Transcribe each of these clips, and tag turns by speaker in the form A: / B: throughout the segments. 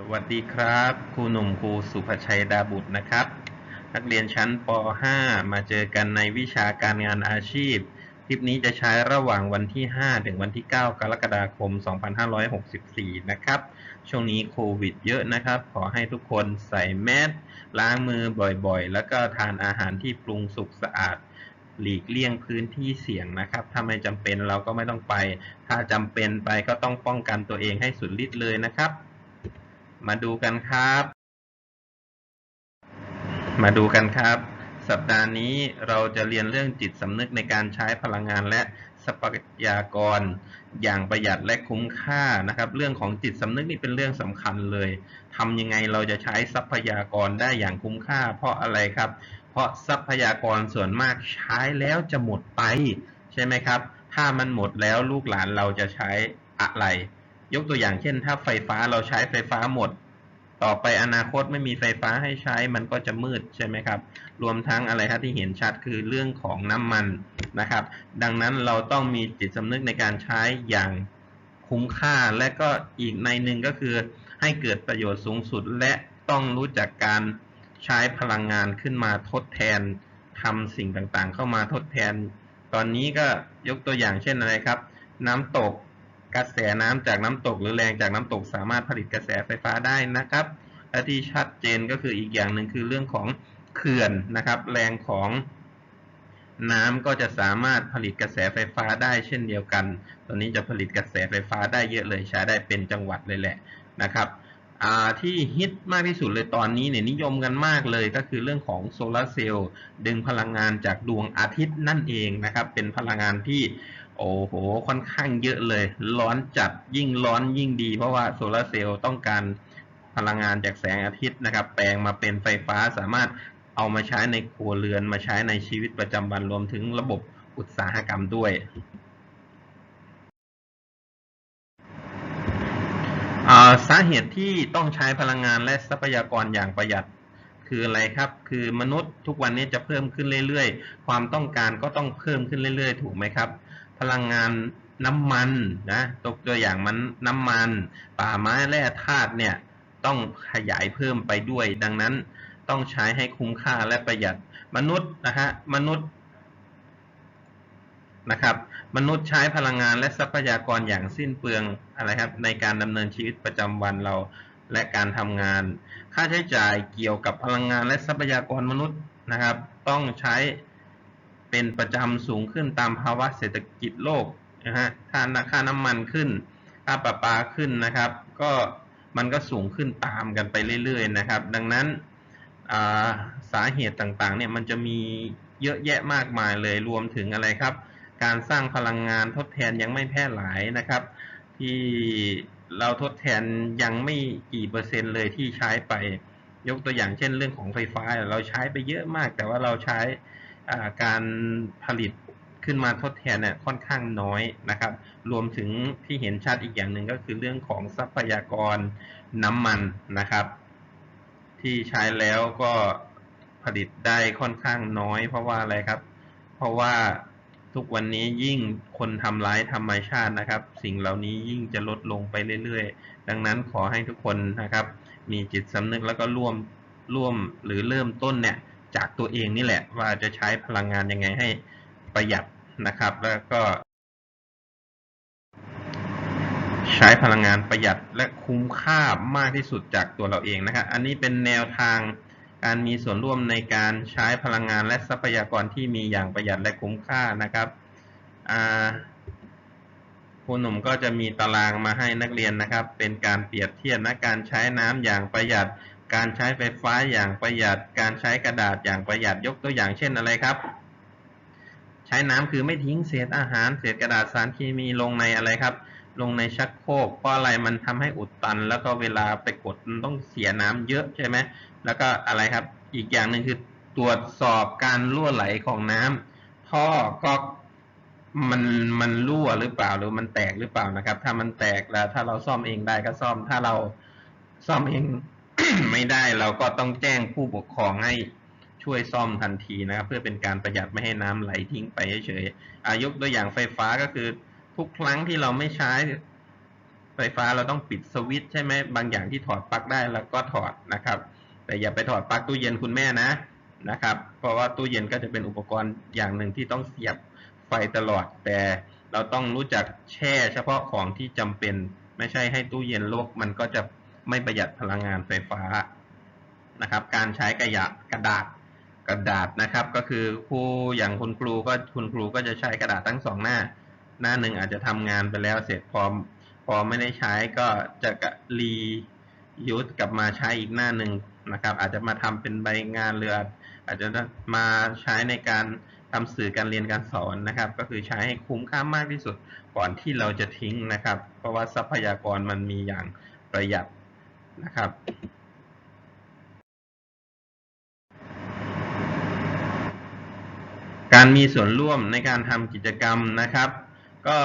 A: สวัสดีครับครูหนุ่มครูสุภชัยดาบุตรนะครับ นักเรียนชั้นป .5 มาเจอกันในวิชาการงานอาชีพ คลิปนี้จะใช้ระหว่างวันที่ 5 ถึงวันที่ 9 กรกฎาคม 2564 นะครับ ช่วงนี้โควิดเยอะนะครับ ขอให้ทุกคนใส่แมสล้างมือบ่อยๆ แล้วก็ทานอาหารที่ปรุงสุกสะอาดหลีกเลี่ยงพื้นที่เสี่ยงนะครับ ถ้าไม่จำเป็นเราก็ไม่ต้องไป ถ้าจำเป็นไปก็ต้องป้องกันตัวเองให้สุดฤทธิ์เลยนะครับ มาดูกันครับ มาดูกันครับ สัปดาห์นี้เราจะเรียนเรื่องจิตสำนึกในการใช้พลังงานและทรัพยากร อย่างประหยัดและคุ้มค่านะครับ เรื่องของจิตสำนึกนี่เป็นเรื่องสำคัญเลยทำยังไงเราจะใช้ทรัพยากรได้อย่างคุ้มค่า เพราะอะไรครับ เพราะทรัพยากรส่วนมากใช้แล้วจะหมดไป ใช่ไหมครับ ถ้ามันหมดแล้วลูกหลานเราจะใช้อะไร ยกตัวอย่างเช่น ถ้าไฟฟ้าเราใช้ไฟฟ้าหมด ต่อไปอนาคตไม่มีไฟฟ้าให้ใช้มันก็จะมืดใช่ไหมครับ รวมทั้งอะไรครับที่เห็นชัดคือเรื่องของน้ำมันนะครับ ดังนั้นเราต้องมีจิตสำนึกในการใช้อย่างคุ้มค่าและก็อีกในหนึ่งก็คือให้เกิดประโยชน์สูงสุด และต้องรู้จักการใช้พลังงานขึ้นมาทดแทนทำสิ่งต่างๆ เข้ามาทดแทน ตอนนี้ก็ยกตัวอย่างเช่นอะไรครับ น้ำตก กระแสน้ำจากน้ำตกหรือแรงจากน้ำตกสามารถผลิตกระแสไฟฟ้าได้นะครับ และที่ชัดเจนก็คืออีกอย่างหนึ่งคือเรื่องของเขื่อนนะครับ แรงของน้ำก็จะสามารถผลิตกระแสไฟฟ้าได้เช่นเดียวกันตอนนี้จะผลิตกระแสไฟฟ้าได้เยอะเลยใช้ได้เป็นจังหวัดเลยแหละนะครับที่ฮิตมากที่สุดเลยตอนนี้เนี่ยนิยมกันมากเลยก็คือเรื่องของโซลาร์เซลล์ดึงพลังงานจากดวงอาทิตย์นั่นเองนะครับ เป็นพลังงานที่ โอ้โห ค่อนข้างเยอะเลย ร้อนจัดยิ่งร้อนยิ่งดี เพราะว่าโซลาร์เซลล์ต้องการพลังงานจากแสงอาทิตย์นะครับ แปลงมาเป็นไฟฟ้าสามารถเอามาใช้ในครัวเรือนมาใช้ในชีวิตประจำวันรวมถึงระบบอุตสาหกรรมด้วยอ่าสาเหตุที่ต้องใช้พลังงานและทรัพยากรอย่างประหยัดคืออะไรครับ คือมนุษย์ทุกวันนี้จะเพิ่มขึ้นเรื่อยๆ ความต้องการก็ต้องเพิ่มขึ้นเรื่อยๆ ถูกไหมครับ พลังงานน้ำมันนะตกตัวอย่างมันน้ำมัน ป่าไม้แร่ธาตุเนี่ยต้องขยายเพิ่มไปด้วย ดังนั้นต้องใช้ให้คุ้มค่าและประหยัดมนุษย์นะฮะมนุษย์นะครับมนุษย์ใช้พลังงานและทรัพยากรอย่างสิ้นเปลืองอะไรครับในการดำเนินชีวิตประจำวันเราและการทำงาน ค่าใช้จ่ายเกี่ยวกับพลังงานและทรัพยากรมนุษย์นะครับ ต้องใช้ เป็นประจำสูงขึ้นตามภาวะเศรษฐกิจโลกนะฮะค่าค่าน้ำมันขึ้นค่าประปาขึ้นนะครับ ก็มันก็สูงขึ้นตามกันไปเรื่อยๆนะครับ ดังนั้นาสาเหตุต่างๆเนี่ยมันจะมีเยอะแยะมากมายเลยรวมถึงอะไรครับ การสร้างพลังงานทดแทนยังไม่แพร่หลายนะครับ ที่เราทดแทนยังไม่กี่เปอร์เซ็นต์เลยที่ใช้ไปยกตัวอย่างเช่นเรื่องของไฟฟ้าเราใช้ไปเยอะมาก แต่ว่าเราใช้ การผลิตขึ้นมาทดแทนเนี่ยค่อนข้างน้อยนะครับ รวมถึงที่เห็นชัดอีกอย่างหนึ่งก็คือเรื่องของทรัพยากรน้ำมันนะครับ ที่ใช้แล้วก็ผลิตได้ค่อนข้างน้อย เพราะว่าอะไรครับ เพราะว่าทุกวันนี้ยิ่งคนทำร้ายธรรมชาตินะครับ สิ่งเหล่านี้ยิ่งจะลดลงไปเรื่อยๆ ดังนั้นขอให้ทุกคนนะครับ มีจิตสำนึกแล้วก็ร่วมร่วมหรือเริ่มต้นเนี่ย จากตัวเองนี่แหละ ว่าจะใช้พลังงานยังไงให้ประหยัดนะครับ แล้วก็ ใช้พลังงานประหยัดและคุ้มค่ามากที่สุดจากตัวเราเองนะครับ อันนี้เป็นแนวทางการมีส่วนร่วมในการใช้พลังงานและทรัพยากรที่มีอย่างประหยัดและคุ้มค่านะครับครูหนุ่มก็จะมีตารางมาให้นักเรียนนะครับ เป็นการเปรียบเทียบนะการใช้น้ำอย่างประหยัด การใช้ไฟฟ้าอย่างประหยัด การใช้กระดาษอย่างประหยัดยกตัวอย่างเช่นอะไรครับ ใช้น้ำคือไม่ทิ้งเศษอาหาร เศษกระดาษสารเคมีลงในอะไรครับ ลงในชักโครกเพราะอะไรมันทำให้อุดตัน แล้วก็เวลาไปกดมันต้องเสียน้ำเยอะใช่ไหมแล้วก็อะไรครับอีกอย่างหนึ่งคือตรวจสอบการรั่วไหลของน้ำท่อก็มันมันรั่วหรือเปล่าหรือมันแตกหรือเปล่านะครับ ถ้ามันแตกแล้วถ้าเราซ่อมเองได้ก็ซ่อมถ้าเราซ่อมเอง ไม่ได้เราก็ต้องแจ้งผู้ปกครองให้ช่วยซ่อมทันทีนะครับเพื่อเป็นการประหยัดไม่ให้น้ำไหลทิ้งไปเฉยๆอายกตัวอย่างไฟฟ้าก็คือทุกครั้งที่เราไม่ใช้ไฟฟ้าเราต้องปิดสวิตช์ใช่ไหมบางอย่างที่ถอดปลั๊กได้แล้วก็ถอดนะครับ แต่อย่าไปถอดปลั๊กตู้เย็นคุณแม่นะนะครับ เพราะว่าตู้เย็นก็จะเป็นอุปกรณ์อย่างหนึ่งที่ต้องเสียบไฟตลอด แต่เราต้องรู้จักแช่เฉพาะของที่จำเป็น ไม่ใช่ให้ตู้เย็นลวกมันก็จะ ไม่ประหยัดพลังงานไฟฟ้านะครับ การใช้กระยะกระดาษกระดาษนะครับ ก็คือครูอย่างคุณครูก็คุณครูก็จะใช้กระดาษทั้งสองหน้า หน้าหนึ่งอาจจะทำงานไปแล้วเสร็จพอพอไม่ได้ใช้ก็จะรียูสกลับมาใช้อีกหน้าหนึ่งนะครับ อาจจะมาทำเป็นใบงานเรือ อาจจะมาใช้ในการทำสื่อการเรียนการสอนนะครับ ก็คือใช้ให้คุ้มค่ามากที่สุดก่อนที่เราจะทิ้งนะครับ เพราะว่าทรัพยากรมันมีอย่างประหยัด นะครับ การมีส่วนร่วมในการทำกิจกรรมนะครับ ก็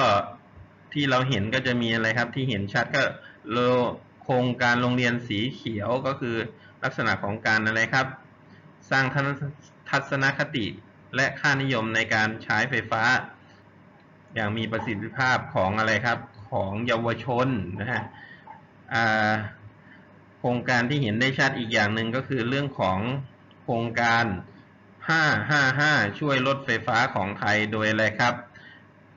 A: ที่เราเห็นก็จะมีอะไรครับที่เห็นชัดก็โลโครงการโรงเรียนสีเขียวก็คือลักษณะของการอะไรครับ สร้างทัศนคติและค่านิยมในการใช้ไฟฟ้า อย่างมีประสิทธิภาพของอะไรครับของเยาวชนนะฮะอ่า โครงการที่เห็นได้ชัดอีกอย่างหนึ่งก็คือเรื่องของโครงการ 555 ช่วยลดไฟฟ้าของไทยโดยอะไรครับ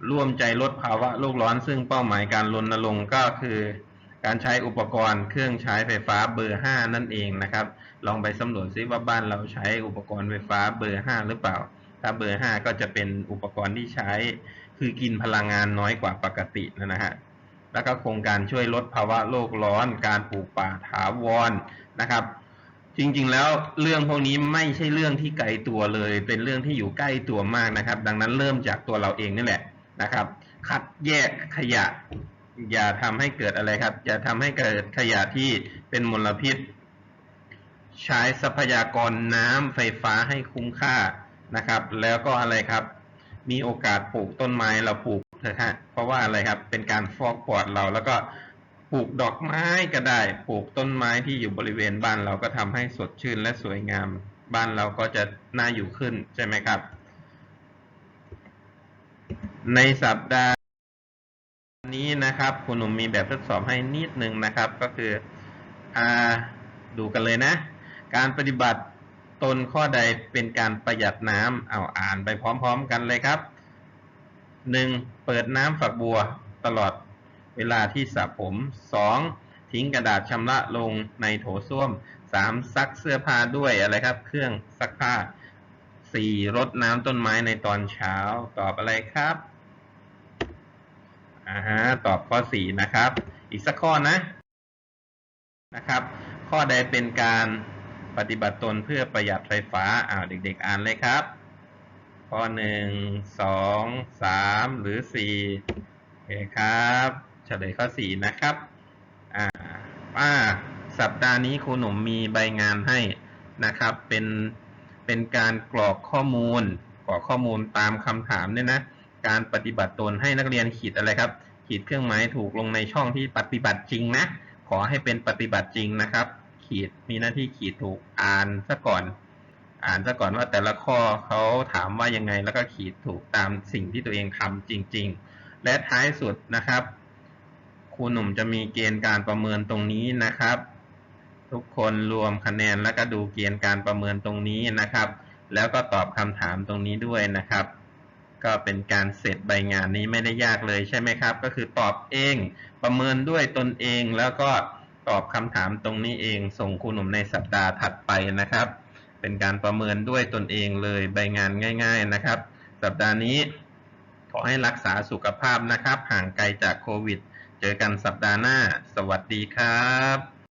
A: ร่วมใจลดภาวะโลกร้อน ซึ่งเป้าหมายการรณรงค์ก็คือ การใช้อุปกรณ์เครื่องใช้ไฟฟ้าเบอร์ 5 นั่นเองนะครับ ลองไปสำรวจซิว่าบ้านเราใช้อุปกรณ์ไฟฟ้าเบอร์ 5 หรือเปล่า ถ้าเบอร์ 5 ก็จะเป็นอุปกรณ์ที่ใช้คือกินพลังงานน้อยกว่าปกตินะฮะ แล้วก็โครงการช่วยลดภาวะโลกร้อน การปลูกป่าถาวรนะครับ จริงๆแล้วเรื่องพวกนี้ไม่ใช่เรื่องที่ไกลตัวเลย เป็นเรื่องที่อยู่ใกล้ตัวมากนะครับ ดังนั้นเริ่มจากตัวเราเองนี่แหละนะครับ คัดแยกขยะ อย่าทำให้เกิดอะไรครับ อย่าทำให้เกิดขยะที่เป็นมลพิษ ใช้ทรัพยากรน้ำไฟฟ้าให้คุ้มค่านะครับ แล้วก็อะไรครับ มีโอกาสปลูกต้นไม้เราปลูก เถอะฮะเพราะว่าอะไรครับเป็นการฟอกปอดเราแล้วก็ปลูกดอกไม้ก็ได้ ปลูกต้นไม้ที่อยู่บริเวณบ้านเราก็ทำให้สดชื่นและสวยงาม บ้านเราก็จะน่าอยู่ขึ้นใช่ไหมครับ ในสัปดาห์นี้นะครับคุณหนุ่มมีแบบทดสอบให้นิดนึงนะครับ ก็คืออ่าดูกันเลยนะ การปฏิบัติตนข้อใดเป็นการประหยัดน้ำเอาอ่านไปพร้อม ๆ กันเลยครับ หนึ่งเปิดน้ำฝักบัวตลอดเวลาที่สระผมสองทิ้งกระดาษชำระลงในโถส้วมสามซักเสื้อผ้าด้วยอะไรครับ เครื่องซักผ้าสี่รดน้ำต้นไม้ในตอนเช้าตอบอะไรครับอ่าฮะตอบข้อสี่นะครับ อีกสักข้อนะนะครับ ข้อใดเป็นการปฏิบัติตนเพื่อประหยัดไฟฟ้าอ้าวเด็ก ๆ อ่านเลยครับ ข้อหนึ่งสองสามหรือสี่โอเคครับเฉลยข้อสี่นะครับอ่าว่าสัปดาห์นี้ครูหนุ่มมีใบงานให้นะครับ เป็นเป็นการกรอกข้อมูลกรอกข้อมูลตามคำถามเนี่ยนะ การปฏิบัติตนให้นักเรียนขีดอะไรครับ ขีดเครื่องหมายถูกลงในช่องที่ปฏิบัติจริงนะ ขอให้เป็นปฏิบัติจริงนะครับ ขีดมีหน้าที่ขีดถูกอ่านซะก่อน อ่านซะก่อนว่าแต่ละข้อเขาถามว่ายังไงแล้วก็ขีดถูกตามสิ่งที่ตัวเองทำจริง ๆ และท้ายสุดนะครับครูหนุ่มจะมีเกณฑ์การประเมินตรงนี้นะครับ ทุกคนรวมคะแนนแล้วก็ดูเกณฑ์การประเมินตรงนี้นะครับ แล้วก็ตอบคำถามตรงนี้ด้วยนะครับ ก็เป็นการเสร็จใบงานนี้ไม่ได้ยากเลยใช่ไหมครับ ก็คือตอบเองประเมินด้วยตนเองแล้วก็ตอบคำถามตรงนี้เองส่งครูหนุ่มในสัปดาห์ถัดไปนะครับ เป็นการประเมินด้วยตนเองเลยใบงานง่าย ๆนะครับ สัปดาห์นี้ขอให้รักษาสุขภาพนะครับ ห่างไกลจากโควิด เจอกันสัปดาห์หน้า สวัสดีครับ